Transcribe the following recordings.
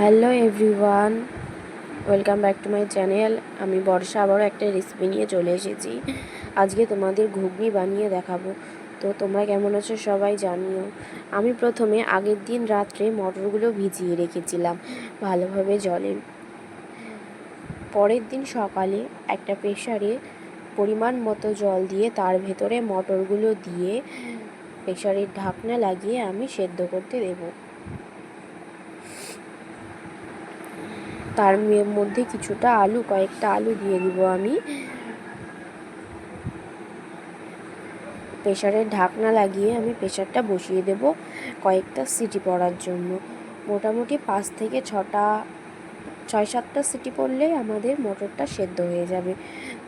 Hello everyone, welcome back to my channel. আমি বর্ষা, আবারও একটা রেসিপি নিয়ে চলে এসেছি। আজকে তোমাদের ঘুগনি বানিয়ে দেখাবো। তো তোমরা কেমন আছো সবাই জানিও। আমি প্রথমে আগের দিন রাত্রে মটরগুলো ভিজিয়ে রেখেছিলাম ভালোভাবে জলে। পরের দিন সকালে একটা প্রেশারে পরিমাণ মতো জল দিয়ে তার ভেতরে মটরগুলো দিয়ে প্রেশারের ঢাকনা লাগিয়ে আমি সেদ্ধ করতে দেবো। তার মধ্যে কিছুটা আলু, কয়েকটা আলু দিয়ে দিব আমি। প্রেশারের ঢাকনা লাগিয়ে আমি প্রেশারটা বসিয়ে দেব কয়েকটা সিটি পড়ার জন্য। মোটামুটি পাঁচ থেকে ছটা, ছয় সাতটা সিটি পড়লে আমাদের মোটরটা সেদ্ধ হয়ে যাবে।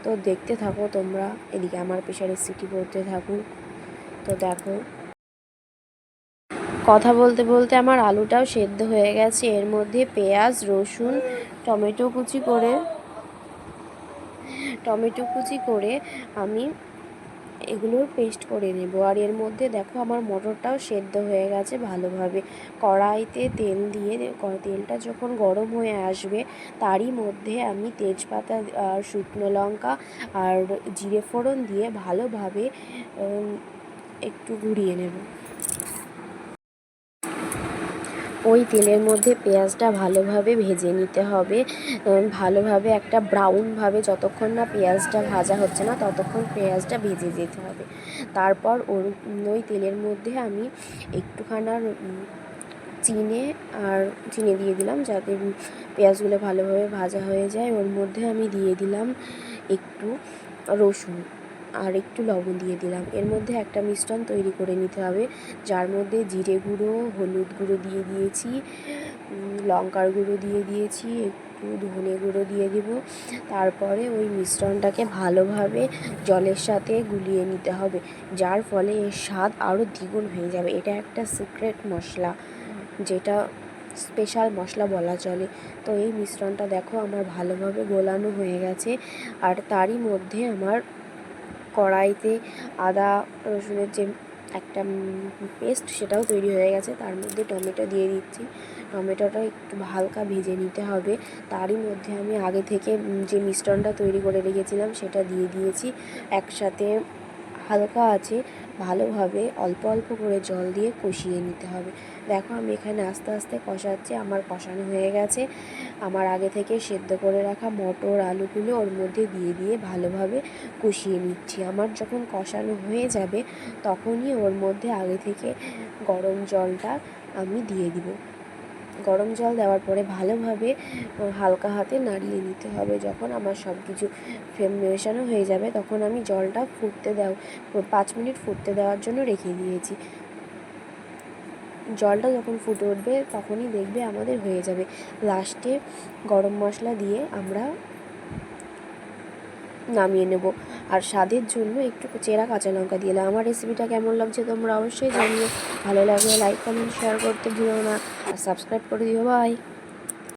তো দেখতে থাকো তোমরা, এদিকে আমার প্রেশারের সিটি পড়তে থাকুক। তো দেখো কথা বলতে বলতে আমার আলুটাও সেদ্ধ হয়ে গেছে। এর মধ্যে পেঁয়াজ, রসুন, টমেটো কুচি করে, টমেটো কুচি করে আমি এগুলোর পেস্ট করে নেব। আর এর মধ্যে দেখো আমার মটরটাও সেদ্ধ হয়ে গেছে ভালোভাবে। কড়াইতে তেল দিয়ে তেলটা যখন গরম হয়ে আসবে, তারই মধ্যে আমি তেজপাতা, আর শুকনো লঙ্কা, আর জিরে ফোড়ন দিয়ে ভালোভাবে একটু ঘুরিয়ে নেব। ওই তেলের মধ্যে পেঁয়াজটা ভালোভাবে ভেজে নিতে হবে। ভালোভাবে একটা ব্রাউনভাবে যতক্ষণ না পেঁয়াজটা ভাজা হচ্ছে না ততক্ষণ পেঁয়াজটা ভেজে যেতে হবে। তারপর ওর ওই তেলের মধ্যে আমি একটুখানা চিনে আর চিনে দিয়ে দিলাম যাতে পেঁয়াজগুলো ভালোভাবে ভাজা হয়ে যায়। ওর মধ্যে আমি দিয়ে দিলাম একটু রসুন। আর একটু লবণ দিয়ে দিলাম। এর মধ্যে একটা মিশ্রণ তৈরি করে নিতে হবে, যার মধ্যে জিরে গুঁড়ো, হলুদ গুঁড়ো দিয়ে দিয়েছি লঙ্কার গুঁড়ো দিয়ে দিয়েছি, একটু ধনে গুঁড়ো দিয়ে দিব। তারপরে ওই মিশ্রণটাকে ভালোভাবে জলের সাথে গুলিয়ে নিতে হবে, যার ফলে এর স্বাদ আরও দ্বিগুণ হয়ে যাবে। এটা একটা সিক্রেট মশলা, যেটা স্পেশাল মশলা বলা চলে। তো এই মিশ্রণটা দেখো, আমার ভালোভাবে গোলানো হয়ে গেছে, আর তারই মধ্যে আমার কড়াইতে আদা, রসুনের যে একটা পেস্ট সেটাও তৈরি হয়ে গেছে। তার মধ্যে টমেটো দিয়ে দিচ্ছি। টমেটোটা একটু হালকা ভেজে নিতে হবে। তারই মধ্যে আমি আগে থেকে যে মিশ্রণটা তৈরি করে রেখেছিলাম সেটা দিয়ে দিয়েছি। একসাথে হালকা আছে, ভালোভাবে অল্প অল্প করে জল দিয়ে কষিয়ে নিতে হবে। দেখো আমি এখানে আস্তে আস্তে কষাচ্ছি, আমার কষানো হয়ে গেছে। আমার আগে থেকে সেদ্ধ করে রাখা মটর আলুগুলো ওর মধ্যে দিয়ে দিয়ে ভালোভাবে কষিয়ে নিচ্ছি। আমার যখন কষানো হয়ে যাবে, তখনই ওর মধ্যে আগে থেকে গরম জলটা আমি দিয়ে দিব। গরম জল দেওয়ার পরে ভালোভাবে হালকা হাতে নাড়িয়ে নিতে হবে। যখন আমার সব কিছু মেশানো হয়ে যাবে, তখন আমি জলটা ফুটতে দেওয়া পাঁচ মিনিট ফুটতে দেওয়ার জন্য রেখে দিয়েছি। জলটা যখন ফুটে উঠবে, তখনই দেখবে আমাদের হয়ে যাবে। লাস্টে গরম মশলা দিয়ে আমরা নামিয়ে নেব। আর স্বাদের জন্য একটু চেরা কাঁচা লঙ্কা দিলাম আমার রেসিপিটা কেমন লাগছে তোমরা অবশ্যই জানিও। ভালো লাগলে লাইক কমেন্ট শেয়ার করতে দিও না। আর সাবস্ক্রাইব করে দিও। বাই